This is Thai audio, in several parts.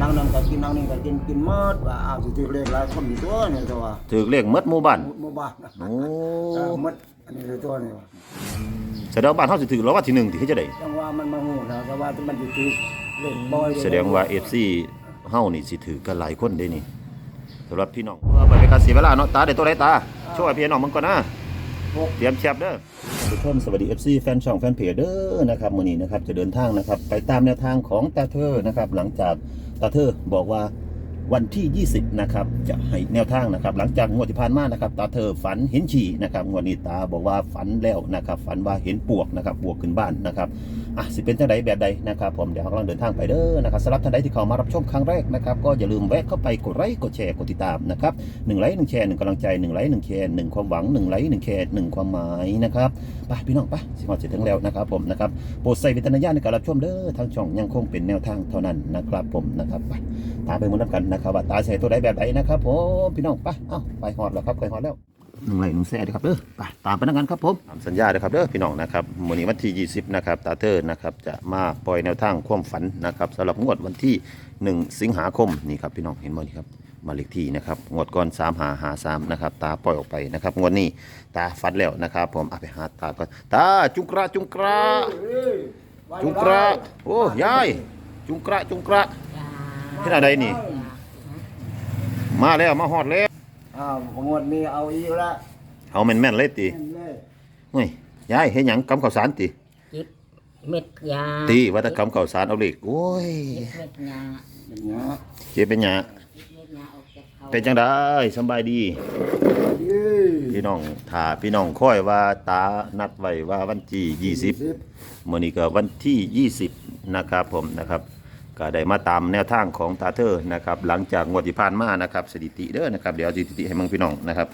นังนั้นก็กินหลังนี้ก็กินกินหมดว่าอ้าวสิถือเลขหลายคนอยู่ตัวนี่ตัวถือเลขหมดหมู่บ้านหมู่บ้านโอ้เออหมดอันนี้ตัวนี่ว่าแสดงว่าบ้านเฮาสิถือรางวัลที่หนึ่งที่เฮ็ดจะได้จังว่ามันมาฮู้นะแต่ว่ามันสิถือเลขบ่อยแสดงว่า FC เฮานี่สิถือกันหลายคนเด้นี่สำหรับพี่น้องเพื่อบ่เป็นการเสียเวลาเนาะตาได้ตัวใดตาช่วยพี่น้องมึงก่อนนะเตรียมแคปเด้อทุกคนสวัสดี FC แฟนช่องแฟนเพจเด้อนะครับมื้อนี้นะครับจะเดินทางนะครับ ไปตามแนวทางของตาเธอนะครับ หลังจาก ตาเธอบอกว่าวันที่ 20 นะครับ จะให้แนวทางนะครับ หลังจากงวดที่ผ่านมานะครับ ตาเธอฝันเห็นฉี่นะครับงวดนี้ตาบอกว่าฝันแล้วนะครับ ฝันว่าเห็นปวกนะครับ ปวกขึ้นบ้านนะครับ อะสิเป็นจังไดแบบใดนะครับผมเดี๋ยวเรากำลังเดินทางไปเด้อนะครับสำหรับท่านใดที่เข้ามารับชมครั้งแรกนะครับก็อย่าลืมแวะเข้าไปกดไลค์กดแชร์กดติดตามนะครับหนึ่งไลค์หนึ่งแชร์หนึ่งกำลังใจหนึ่งไลค์หนึ่งแชร์หนึ่งความหวังหนึ่งไลค์หนึ่งแชร์หนึ่งความหมายนะครับไปพี่น้องไปสิมาเสร็จถึงแล้วนะครับผมนะครับโปรดใส่วิจารณญาณในการรับชมเด้อทางช่องยังคงเป็นแนวทางเท่านั้นนะครับผมนะครับไปตาไปมดแล้วกันนะครับว่าตาใส่ตัวใดแบบไหนนะครับผมพี่น้องไปเอ้าไปหอดแล้วครับไปหอดแล้ว หนึ่งไลค์หนึ่งแชร์นะครับเด้อไปตามไปนักกันครับผมตามสัญญาเลยครับเด้อพี่น้องนะครับวันนี้วันที่ 20 นะครับตาเตอร์นะครับจะมาปล่อยแนวทางความฝันนะครับสำหรับงวดวันที่ 1 สิงหาคมนี่ครับพี่น้องเห็นบ่นี่ครับมานเลขที่นะครับงวดก่อน3หาหา3นะครับตาปล่อยออกไปนะครับงวดนี้ตาฟัดแล้วนะครับ ผมเอาไปหาตาก่อนตาจุงกระจุงกระเอ้ยไว้จุงกระโอ้ยายจุงกระจุงกระที่ไหนนี่ มาแล้วมาฮอดแล้ว อ้าวงวดนี้เอาอีกละเอาแม่นแม่นๆเลยติแม่นเลยเฮ้ยยายเฮ็ดหยังกำข้าวสารติ จิบเม็ดยาตีว่าถ้ากำข้าวสารเอาเลขโอ้ยจิบเม็ดยาอย่างเงี้ยเจ็บเป็นหยังจิบเม็ดยาออกจากเขาเป็นจังได๋สำบายดีเอ้ยพี่น้องถ้าพี่น้องคอยว่าตานัดไว้ว่าวันที่20 สิบ มื่อนี้ก็วันที่ 20 นะครับผมนะครับ ก็ได้มาตามแนวทางของตาเธอนะครับหลังจากงวดที่ผ่านมานะครับสถิติเด้อนะครับเดี๋ยวเอาสถิติให้มึงพี่น้องนะครับ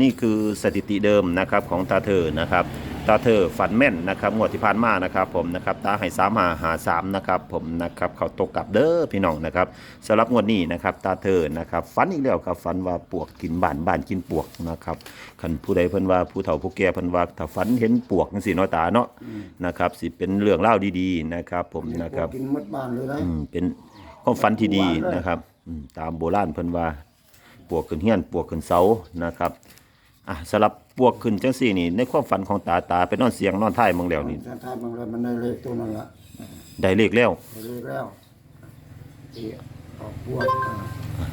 นี่คือสถิติเดิมนะครับของตาเธอนะครับตาเธอฝันแม่นนะครับงวดที่ผ่านมานะครับผมนะครับตาให้สามหาหาสามนะครับผมนะครับเขาตกกลับเด้อพี่น้องนะครับสำหรับงวดนี้นะครับตาเธอนะครับฝันอีกแล้วครับฝันว่าปวกกินบ้านบ้านกินปวกนะครับคันผู้ใดเพิ่นว่าผู้เฒ่าผู้แก่เพิ่นว่าถ้าฝันเห็นปวกจังซี่เนาะตาเนาะนะครับสิเป็นเรื่องเล่าวดีๆนะครับผมนะครับกินหมดบ้านเลยนะอืมเป็นความฝันที่ดีนะครับอืมตามโบราณเพิ่นว่าปวกขึ้นเฮียนปวกขึ้นเสานะครับ อะสำหรับปวกขึ้นจังซี่นี่ในความฝันของตาตาไปนอนเสียงนอนท่ายเมืองแล้วนี่ถ้าทายบางเลยมันได้เลขตัวนั้นละได้เลขแล้วได้เลขแล้วที่ออกบวกอ่า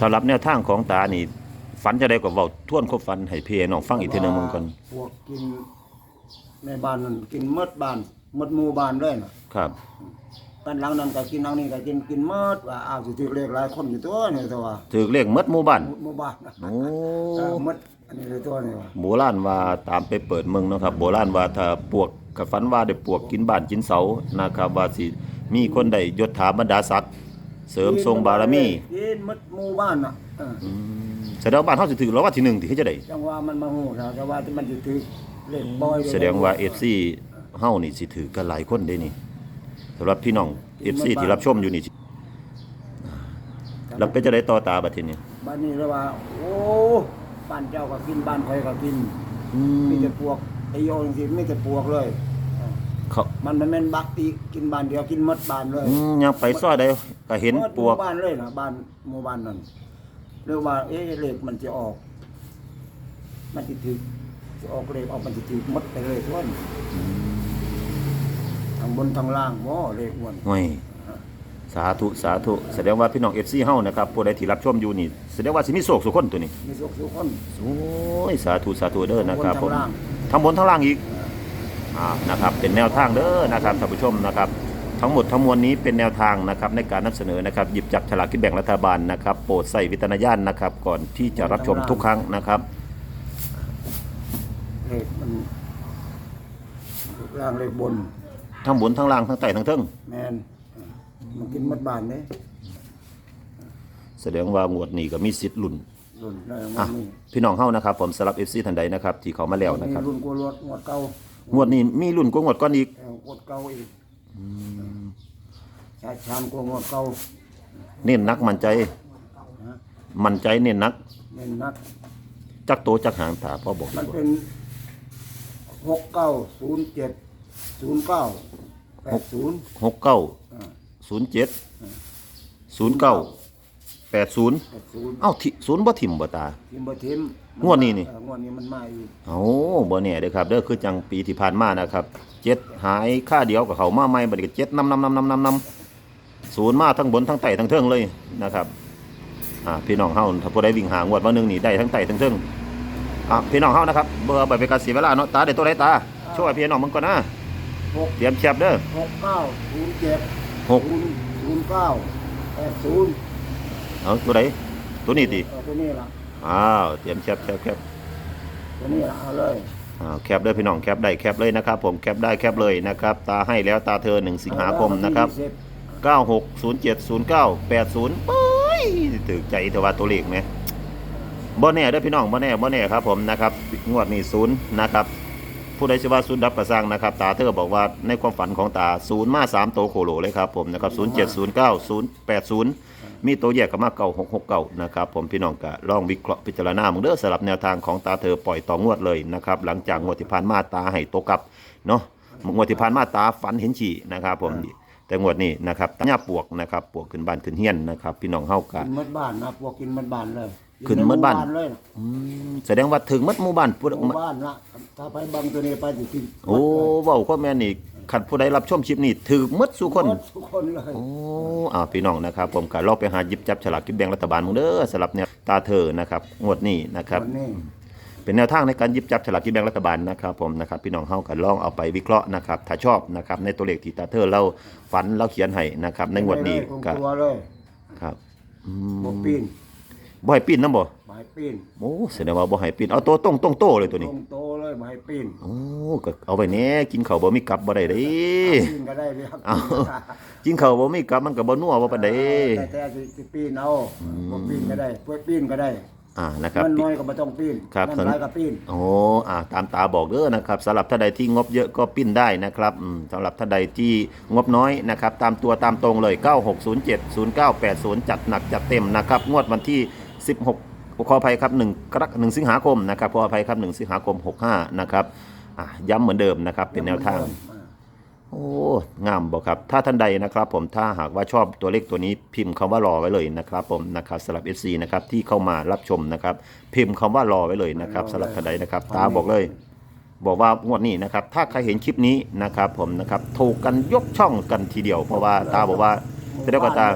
สำหรับแนวทางของตานี่ฝันจะได้ก็เว้าทวนความฝันให้พี่น้องฟังอีกเทีนึงมึงก่อนพวกกินในบ้านนั่นกินหมดบ้านหมดหมู่บ้านเลยน่ะครับ กันหลังนั้นก็กินหลังนี้ก็กินกินหมดว่าอ้าวสิถือเลขหลายคนอยู่ตัวนี่ตัวว่าถือเลขหมดหมู่บ้านหมู่บ้านนะโอ้ เออหมดอันนี้เลยตัวนี่ว่าโบราณว่าตามไปเปิดเมืองเนาะครับโบราณว่าถ้าปวกกับฝันว่าได้ปวกกินบ้านกินเสานะครับว่าสิมีคนได้ยศถาบรรดาศักดิ์เสริมทรงบารมีกินหมดหมู่บ้านน่ะเออแสดงว่าบ้านเฮาสิถือรางวัลที่หนึ่งที่เฮ็ดจะได้จังว่ามันมาฮู้นะแต่ว่ามันสิถือเลขบ่อยแสดงว่า FC เฮานี่สิถือกันหลายคนเด้นี่ สำหรับพี่น้อง FC ที่รับชมอยู่นี่แล้วเป็นจะได้ต่อตาบัดทีนี้บ้านนี้เลยว่า โอ้บ้านเจ้าก็กินบ้านข่อยก็กินอืมีมแต่ปวกไอ้โยนสิมีแต่ปวกเลยเออเขามันมันแม่นบักตีกินบ้านเดียวกินหมดบ้านเลยอืมยังไปซ้อได้ก็เห็นหมดปวกหมู่บ้านเลยนะบ้านหมู่บ้านนั้นเรียกว่าเอ๊ะเลขมันจะออก มันจะถือจะออกเลขออกมันจะถือหมดไปเลยทุกคน ทางบนทางล่างว้เลขอ้วนโอ้ยสาธุสาธุแสดงว่าพี่น้อง FC เฮานะครับผู้ใดที่รับชมอยู่นี่แสดงว่าสิมีโชคสุขคนตัวนี้มีสุขทุกคน โอ้ยสาธุสาธุเด้อนะครับผมทางบนทางล่างทั้งบนทั้งล่างอีกอ่านะครับเป็นแนวทางเด้อนะครับท่านผู้ชมนะครับ ทั้งหมดทั้งมวลนี้เป็นแนวทางนะครับในการนำเสนอนะครับหยิบจับฉลากกินแบ่งรัฐบาลนะครับโปรดใส่วิจารณญาณนะครับก่อนที่จะรับชมทุกครั้งนะครับ เลขมันเลขล่างเลขบน ทั้งบนทั้งล่างทั้งใต้ทั้งเทิงแมนมันกินหมดบ้านเนี่ยแสดงว่างวดนี้ก็มีสิทธิ์ลุ้นรุ่นได้อะมันนี่พี่น้องเฮานะครับ ผมสำหรับ FC ท่านใดนะครับที่เขามาแล้วนะครับรุ่นกลัวรถงวดเก่างวดนี้มีลุ้นกว่างวดก่อนอีกเอองวดเก่าอีกชาชามกลัวงวดเก่าเน้นนักมั่นใจฮะมั่นใจเน้นนัก เน้นนัก จักโตจักหางตาพ่อบอกดีมันกว่าเป็นหกเก้าศูนย์เจ็ด ศูนย์เก้าแปดศูนย์หกเก้าศูนย์เจ็ดศูนย์เก้าแปดศูนย์แปดศูนย์เอ้าทิศูนย์บ่ถิ่มบ่ตา ทิมบ่ทิมงวดนี้นี่ เอองวดนี้มันมาอีกเอาบ่แน่เด้อครับเด้อคือจังปีที่ผ่านมานะครับเจ็ดหายค่าเดียวกับเขามาใหม่บัดนี้ก็เจ็ดนำนำนำนำนำนำศูนย์มาทั้งบนทั้งใต้ทั้งเทิงเลยนะครับอ่าพี่น้องเฮาถ้าผู้ใดวิ่งหางวดมาหนึงนี่ได้ทั้งใต้ทั้งเทิงอ่าพี่น้องเฮานะครับเบอร์ไปเป็นการเสียเวลาเนาะตาได้ตัวใดตาช่วยพี่น้องมึงก่อนนะ หกเตรียมแคบเด้อหกเก้าศูนย์เจ็ดหกศูนย์ศูนย์เก้าแปดศูนย์เอาตัวใดตัวนี้ติเออตัวนี้ล่ะอ้าวเตรียมแคบแคบแคบตัวนี้ล่ะเอาเลยอ่าแคปเด้อพี่น้องแคปได้แคปเลยนะครับ ผมแคปได้แคปเลยนะครับ ตาให้แล้วตาเธอ1สิงหาคมนะครับเอาเลย96070980โอ้ยตึกใจแต่ว่าตัวเลขไหมบ่แน่เด้อพี่น้องบ่แน่บ่แน่ครับผมนะครับงวดนี้ศูนย์นะครับ ผู้ใดสิว่าศูนย์ดับกระสร้างนะครับตาเธอบอกว่าในความฝันของตาศูนย์มา3โตโคโลเลยครับผมนะครับ0709 080มีตัวแยกกับมาเก่า669นะครับผมพี่น้องก็ลองวิเคราะห์พิจารณามึงเด้อสำหรับแนวทางของตาเธอปล่อยต่องวดเลยนะครับหลังจากงวดที่ผ่านมาตาให้โตกลับเนาะงวดที่ผ่านมาตาฝันเห็นฉี่นะครับผมแต่งวดนี้นะครับตาหญ้าปวกนะครับปวกขึ้นบ้านขึ้นเฮียนนะครับพี่น้องเฮากะกินหมดบ้านนะพวกกินหมดบ้านเลย ขึ้นหมดบ้าน เลยอืมแสดงว่าถึงมัดหมู่บ้านผู้หมู่บ้านละถ้าไปบังตัวนี้ไปจะกินโอ้เว้าข้อแม่นนี่คันผู้ใดรับชมคลิปนี้ถือมัดสู่คนหมดทุกคนเลยโอ้อ่าพี่น้องนะครับ ผมก็ลองไปหาหยิบจับฉลากกินแบ่งรัฐบาลมึงเด้อสำหรับแนวตาเธอนะครับงวดนี้นะครับ วันนี้เป็นแนวทางในการหยิบจับฉลากกินแบ่งรัฐบาลนะครับผมนะครับพี่น้องเฮากันลองเอาไปวิเคราะห์นะครับถ้าชอบนะครับในตัวเลขที่ตาเธอเราฝันเราเขียนให้นะครับในงวดนี้คงก็ตัวเลยครับอืบ่มปีน บ่ให้ปีนนำบ่บ่ให้ปีนโอ้แสดงว่าบ่ให้ปีนเอาตัวตรงตรงโตเลยตัวนี้ ลงโตเลยบ่ให้ปีนโอ้ก็เอาไปแหน่กินข้าวบ่มีกลับบ่ได้เด้ ปีนก็ได้เลยครับเอา กินข้าวบ่มีกลับมันก็บ่นัวบ่ปานใด แต่แต่สิสิปีนเอาบ่ปีนก็ได้ป่วยปีนก็ได้อ่านะครับ มันน้อยก็บ่ต้องปีนครับ มันหลายก็ปีน โอ้อ่าตามตาบอกเด้อนะครับสำหรับท่านใดที่งบเยอะก็ปิ้นได้นะครับอืมสำหรับท่านใดที่งบน้อยนะครับ ตามตัวตามตรงเลย 9607 0980 จัดหนักจัดเต็มนะครับ งวดวันที่ 16ขออภัยครับ1กรก1สิงหาคมนะครับขออภัยครับ1สิงหาคม 65 นะครับอะย้ำเหมือนเดิมนะครับเป็นแนวทาง โอ้งามบอกครับ ถ้าท่านใดนะครับ ผมถ้าหากว่าชอบตัวเลขตัวนี้พิมพ์คำว่ารอไว้เลยนะครับผมนะครับสำหรับ FC นะครับที่เข้ามารับชมนะครับ พิมพ์คำว่ารอไว้เลยนะครับสำหรับท่านใดนะครับตาบอกเลย บอกว่างวดนี้นะครับ ถ้าใครเห็นคลิปนี้นะครับ ผมนะครับถูกกันยกช่องกันทีเดียว เพราะว่าตาบอกว่าแสดงว่าตา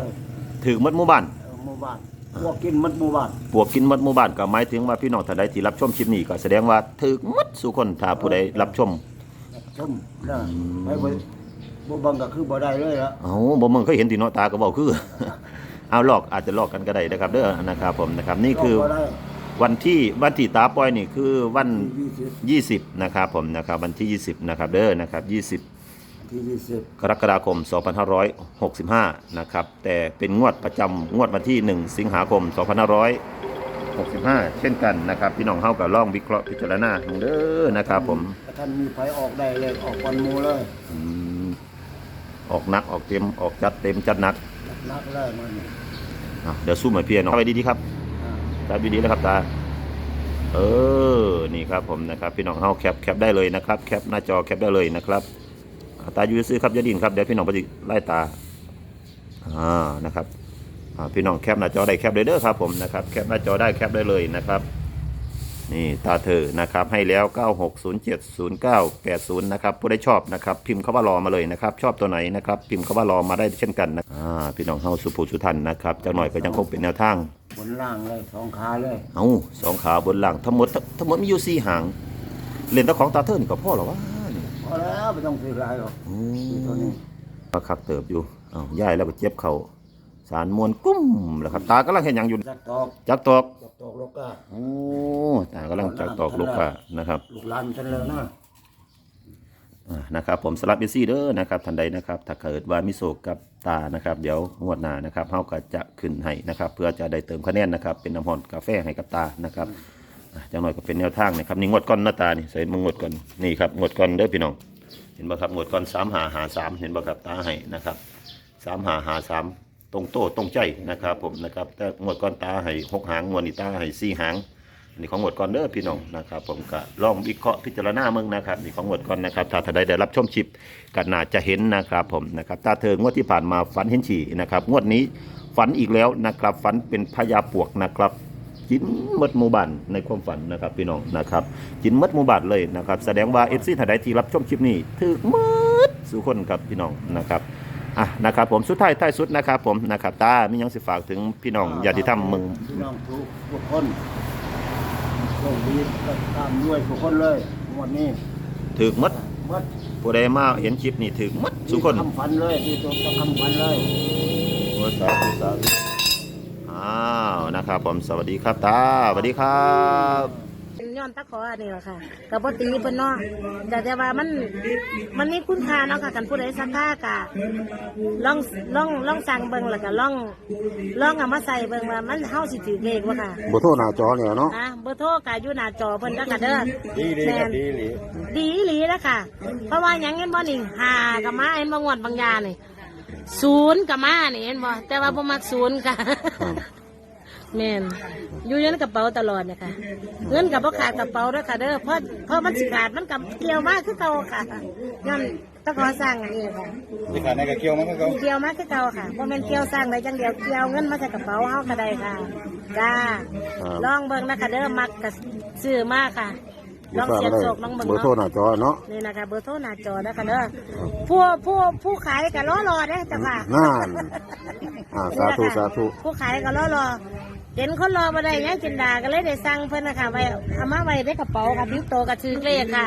ถือมัดหมู่บ้าน เออหมู่บ้าน พวกกินหมดหมู่บ้านปวกกินมัดหมู่บ้านก็หมายถึงว่าพี่น้องท่านใดที่รับชมคลิปนี้ก็แสดงว่าถือมัดสุคนถ้าผู้ใดรับชมชมนะไปบ่บ่บังก็คือบ่ได้เลยละเอาบ่มึงเคยเห็นตีเนาะตาก็บอกคือ เอาหลอกอาจจะหลอกกันก็ได้นะครับเด้อนะครับผมนะครับนี่คือ บ่ได้วันที่วันที่ตาปล่อยนี่คือวันยี่สิบ20 นะครับผมนะครับวันที่ 20 นะครับเด้อนะครับ ที่ยี่สิบ20กรกฎาคม 2565 นะครับ แต่เป็นงวดประจำงวดวันที่ 1 สิงหาคม 2565 เช่นกันนะครับ พี่น้องเฮาก็ลองวิเคราะห์พิจารณาดูเด้อนะครับผมท่านมีไผออกได้เลยออกวันหมูเลยอืมออกหนักออกเต็มออกจัดเต็มจัดหนักนักเลยมันนี่อะเดี๋ยวสู้มาเพียรเนาะไปดีๆครับอ่าตาดีๆนะครับตาเออนี่ครับผมนะครับ พี่น้องเฮาแคปแคปได้เลยนะครับ แคปหน้าจอแคปได้เลยนะครับอ่า ตาอยู่ซื้อครับอยาดินครับเดี๋ยวพี่น้องไปไล่ตาอ่านะครับอ่าพี่น้องแคปหน้าจอได้แคปเลยเด้อครับผมนะครับแคปหน้าจอได้แคปได้เลยนะครับนี่ตาเธอนะครับให้แล้ว 96070980 นะครับผู้ใดชอบนะครับพิมพ์คำว่ารอมาเลยนะครับชอบตัวไหนนะครับพิมพ์คำว่ารอมาได้เช่นกันนะอ่าพี่น้องเฮาสุภูสุทันนะครับจากหน่อยก็ยังคงเป็นแนวทางบนล่างเลยสองขาเลยเอาสองขาบนหลังทั้งหมดทั้งหมดมีอยู่สี่หางเล่นแตะของตาเทิร์นก็พ่อหรอวะนี่ พอแล้วไม่ต้องซื้ออะไรหรอกอืซื้อตัวมนี้ก็คักเติบอยู่เอาย่ายแล้วก็เจ็บเข่าสารมวนกุ้มแล้วครับ ตากำลังเห็นหยังอยู่จักตอกจักตอก จักตอกลูกกาโอ้ตากำลังจักตอกลูกกะนะครับ ลูกหลานฉันเลยนะ อ่านะครับผมสลับเอซี่เด้อนะครับทันใดนะครับถ้าเกิดว่ามิโซกกับตานะครับ เดี๋ยวงวดหน้านะครับเฮาก็จะขึ้นให้นะครับ เพื่อจะได้เติมคะแนนนะครับ เป็นน้ำหอนกาแฟให้กับตานะครับอะ จังหน่อยก็เป็นแนวทางนะครับนี่งวดก้อนหน้าตานี่ใส่มางวดก่อนนี่ครับงวดก้อนเด้อพี่น้อง เห็นบ่ครับงวดก่อนสามหาหาสามเห็นบ่ครับตาให้นะครับสามหาหาสามตรงโต้ตรงใจนะครับผมนะครับแต่งวดก่อนตาให้หกหางงวดนี้ตาให้สี่หางนี่ของงวดก่อนเด้อพี่น้องนะครับ ผมก็ลองวิเคราะห์พิจารณาเมืองนะครับนี่ของงวดก่อนนะครับถ้าท่านใดได้รับชมชิปก็น่าจะเห็นนะครับผมนะครับตาเธองวดที่ผ่านมาฝันเห็นฉี่นะครับงวดนี้ฝันอีกแล้วนะครับฝันเป็นพญาปวกนะครับ กินหมดหมู่บ้านในความฝันนะครับพี่น้องนะครับกินหมดหมู่บ้านเลยนะครับแสดงว่าเอฟซีท่านใดที่รับชมคลิปนี้ถึกหมดสู่คนกับพี่น้องนะครับอะนะครับผมสุดท้ายท้ายสุดนะครับผมนะครับตามีหยังสิฝากถึงพี่น้องญาติธรรมมึงพี่น้องทุกทุกคนโชคดีก็ตามด้วยทุกคนเลยงวันนี้ถึกหมดเมื่อผู้ใดมาเห็นคลิปนี้ถึกหมดสู่คนคำพันเลยที่ตัวคำพันเลยโอ้สาธุสาธุ อ้าวนะครับผมสวัสดีครับตาสวัสดีครับย้อนตะขออันนี้แหละค่ะกับปตีเพิ่นเนาะแต่แต่ว่ามันมันมีคุณค่าเนาะค่ะกันผู้ใดสักค่ากะลองลองลองสั่งเบิ่งแล้วก็ลองลองเอามาใส่เบิ่งว่ามันเฮาสิถือเลขบ่ค่ะบ่โทรหน้าจอเนี่ยเนาะอะเบอร์โทรก็อยู่หน้าจอเพิ่นแล้วก็เด้อดีดีครับดีหลีดีอีหลีแล้วค่ะ เพราะว่าหยังเห็นบ่นี่หากับมาเห็นบ่งวดบางยานี่ ศูนย์กับมานี่เห็นบ่แต่ว่าบ่มักศูนย์ค่ะ แม่นอยู่ในกระเป๋าตลอดนะคะ เงินกับพ่ขาดกระเป๋าด้วยค่ะเด้อเพราะเพราะมันสิขาดมันกับเกี่ยวมากคือเก่าค่ะย้อนต้องขอสร้างอันนี้ค่ะที่ขาดในกระเกียวมันก็เขาเกี่ยวมากคือเก่าค่ะเพราะมันเกี่ยวสร้างได้จังเดียวเกี่ยวเงินมาจากกระเป๋าเฮาก็ได้ค่ะจ้าลองเบิ่งนะคะเด้อมักกับซื้อมากค่ะ ลองเสียบโศกลองเบิ่งเบอร์โทรหเนาะน้าจอเนาะนี่นะคะเบอร์โทรหน้าจอนะคะเด้อผู้ผู้ผู้ขายก็รอรอเด้อจ้ะค่ะนั่นอ่าสาธุสาธุผู้ขายก็รอรอเห็นคนรอมาได้ยังจินดาก็เลยได้สั่งเพิ่นนะคะไว้เอามาไว้ในกระเป๋าค่ะทิ้งโตวกับชื่อเลขค่ะ